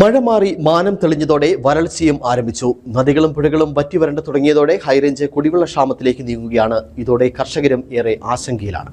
മഴ മാറി മാനം തെളിഞ്ഞതോടെ വരൾച്ചയും ആരംഭിച്ചു. നദികളും പുഴകളും വറ്റിവരണ്ട് തുടങ്ങിയതോടെ ഹൈറേഞ്ച് കുടിവെള്ള ക്ഷാമത്തിലേക്ക് നീങ്ങുകയാണ്. ഇതോടെ കർഷകരും ഏറെ ആശങ്കയിലാണ്.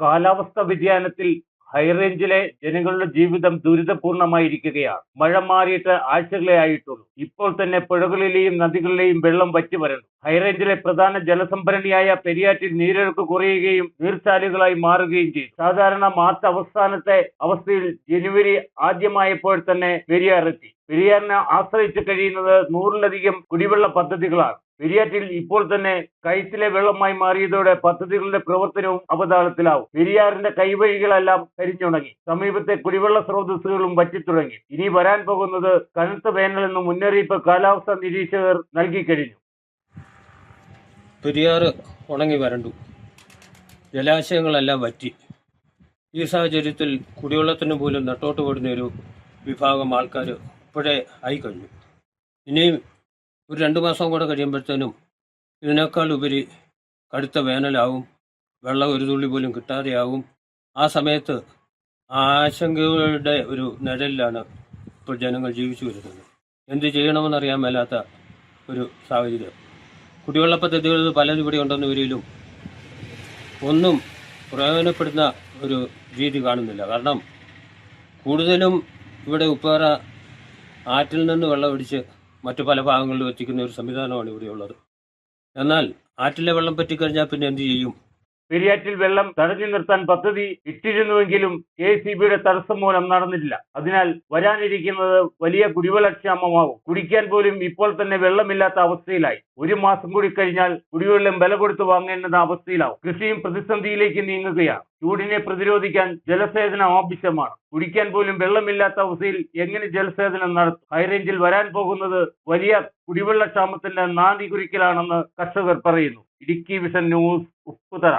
കാലാവസ്ഥ വ്യതിയാനത്തിൽ ഹൈറേഞ്ചിലെ ജനങ്ങളുടെ ജീവിതം ദുരിതപൂർണമായിരിക്കുകയാണ്. മഴ മാറിയിട്ട് ആഴ്ചകളെ ആയിട്ടുള്ളൂ. ഇപ്പോൾ തന്നെ പുഴകളിലെയും നദികളിലെയും വെള്ളം വറ്റി വരണം ഹൈറേഞ്ചിലെ പ്രധാന ജലസംഭരണിയായ പെരിയാറ്റിൽ നീരൊഴുക്ക് കുറയുകയും നീർച്ചാലുകളായി മാറുകയും ചെയ്തു. സാധാരണ മാർച്ച് അവസാനത്തെ അവസ്ഥയിൽ ജനുവരി ആദ്യമായപ്പോൾ തന്നെ പെരിയാർ എത്തി. പെരിയാറിനെ ആശ്രയിച്ച് കഴിയുന്നത് നൂറിലധികം കുടിവെള്ള പദ്ധതികളാണ്. പെരിയാറ്റിൽ ഇപ്പോൾ തന്നെ കൈത്തിലെ വെള്ളമായി മാറിയതോടെ പദ്ധതികളുടെ പ്രവർത്തനവും അവതാളത്തിലാവും. പെരിയാറിന്റെ കൈവഴികളെല്ലാം കരിഞ്ഞുണങ്ങി. സമീപത്തെ കുടിവെള്ള സ്രോതസ്സുകളും വറ്റിത്തുടങ്ങി. ഇനി വരാൻ പോകുന്നത് കനത്ത വേനലെന്ന് മുന്നറിയിപ്പ് കാലാവസ്ഥാ നിരീക്ഷകർ നൽകിക്കഴിഞ്ഞു പെരിയാറ് ഉണങ്ങി വരണ്ടു. ജലാശയങ്ങളെല്ലാം വറ്റി. ഈ സാഹചര്യത്തിൽ കുടിവെള്ളത്തിന് പോലും നട്ടോട്ട് ഓടുന്ന ഒരു വിഭാഗം ആൾക്കാർ ഇപ്പോഴേ ആയിക്കഴിഞ്ഞു. ഇനിയും ഒരു രണ്ട് മാസം കൂടെ കഴിയുമ്പോഴത്തേനും ഇതിനേക്കാൾ ഉപരി കടുത്ത വേനലാവും. വെള്ളം ഒരു തുള്ളി പോലും കിട്ടാതെയാവും. ആ സമയത്ത് ആശങ്കകളുടെ ഒരു നിഴലിലാണ് ഇപ്പോൾ ജനങ്ങൾ ജീവിച്ചു വരുന്നത്. എന്ത് ചെയ്യണമെന്നറിയാൻ മേലാത്ത ഒരു സാഹചര്യം. കുടിവെള്ള പദ്ധതികൾ പലതും ഇവിടെ ഉണ്ടെന്ന് വരിലും ഒന്നും പ്രയോജനപ്പെടുന്ന ഒരു രീതി കാണുന്നില്ല. കാരണം കൂടുതലും ഇവിടെ ഉപ്പേറ ആറ്റിൽ നിന്ന് വെള്ളമടിച്ച് മറ്റു പല ഭാഗങ്ങളിലും എത്തിക്കുന്ന ഒരു സംവിധാനമാണ് ഇവിടെയുള്ളത്. എന്നാൽ ആറ്റിലെ വെള്ളം പറ്റിക്കഴിഞ്ഞാൽ പിന്നെ എന്ത് ചെയ്യും? പെരിയാറ്റിൽ വെള്ളം തടഞ്ഞു നിർത്താൻ പദ്ധതി ഇട്ടിരുന്നുവെങ്കിലും കെ സി ബിയുടെ തടസ്സം മൂലം നടന്നില്ല. അതിനാൽ വരാനിരിക്കുന്നത് വലിയ കുടിവെള്ളക്ഷാമമാവും. കുടിക്കാൻ പോലും ഇപ്പോൾ തന്നെ വെള്ളമില്ലാത്ത അവസ്ഥയിലായി. ഒരു മാസം കൂടി കഴിഞ്ഞാൽ കുടിവെള്ളം വില കൊടുത്ത് വാങ്ങേണ്ടുന്ന അവസ്ഥയിലാവും. കൃഷിയും പ്രതിസന്ധിയിലേക്ക് നീങ്ങുകയാണ്. ചൂടിനെ പ്രതിരോധിക്കാൻ ജലസേചനം ആവശ്യമാണ്. കുടിക്കാൻ പോലും വെള്ളമില്ലാത്ത അവസ്ഥയിൽ എങ്ങനെ ജലസേചനം നടത്തും? ഹൈറേഞ്ചിൽ വരാൻ പോകുന്നത് വലിയ കുടിവെള്ളക്ഷാമത്തിന്റെ നാന്തി കുറിക്കലാണെന്ന് കർഷകർ പറയുന്നു. Idukki vision news Upputhara.